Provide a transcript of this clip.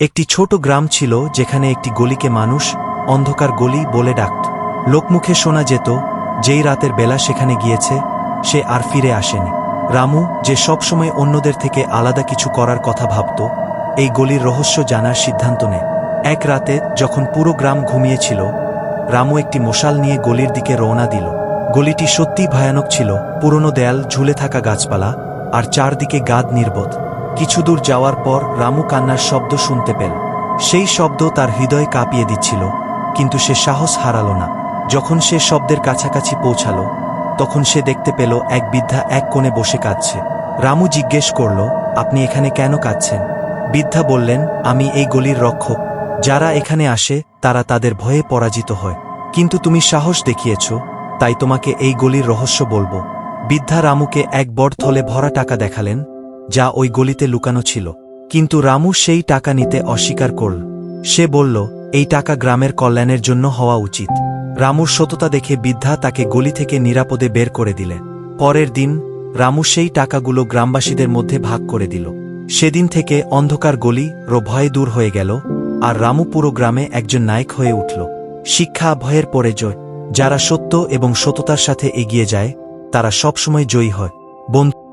একটি ছোট গ্রাম ছিল যেখানে একটি গলিকে মানুষ অন্ধকার গলি বলে ডাকত। লোকমুখে শোনা যেত, যেই রাতের বেলা সেখানে গিয়েছে, সে আর ফিরে আসেনি। রামু যে সবসময় অন্যদের থেকে আলাদা কিছু করার কথা ভাবত, এই গলির রহস্য জানার সিদ্ধান্ত নেয়। এক রাতে যখন পুরো গ্রাম ঘুমিয়েছিল, রামু একটি মশাল নিয়ে গলির দিকে রওনা দিল। গলিটি সত্যিই ভয়ানক ছিল। পুরনো দেয়াল ঝুলে থাকা গাছপালা আর চারদিকে গাদ নির্বোধ। কিছু দূর যাওয়ার পর রামু কান্নার শব্দ শুনতে পেল। সেই শব্দ তার হৃদয় কাঁপিয়ে দিচ্ছিল, কিন্তু সে সাহস হারালো না। যখন সে শব্দের কাছাকাছি পৌঁছালো, তখন সে দেখতে পেল এক বৃদ্ধা এক কোণে বসে কাঁদছে। রামু জিজ্ঞেস করল, আপনি এখানে কেন কাঁদছেন? বৃদ্ধা বললেন, আমি এই গলির রক্ষক। যারা এখানে আসে, তারা তাদের ভয়ে পরাজিত হয়। কিন্তু তুমি সাহস দেখিয়েছ, তাই তোমাকে এই গলির রহস্য বলব। বৃদ্ধা রামুকে এক বড় থলে ভরা টাকা দেখালেন যা ওই গলিতে লুকানো ছিল। কিন্তু রামু সেই টাকা নিতে অস্বীকার করল। সে বলল, এই টাকা গ্রামের কল্যাণের জন্য হওয়া উচিত। রামুর সততা দেখে বৃদ্ধা তাকে গলি থেকে নিরাপদে বের করে দিলেন পরের দিন, রামু সেই টাকাগুলো গ্রামবাসীদের মধ্যে ভাগ করে দিল। সেদিন থেকে অন্ধকার গলি রো ভয়ে দূর হয়ে গেল, আর রামু পুরো গ্রামে একজন নায়ক হয়ে উঠল। শিক্ষা ভয়ের পরে জয়। যারা সত্য এবং সততার সাথে এগিয়ে যায়, তারা সবসময় জয়ী হয়। বন্ধু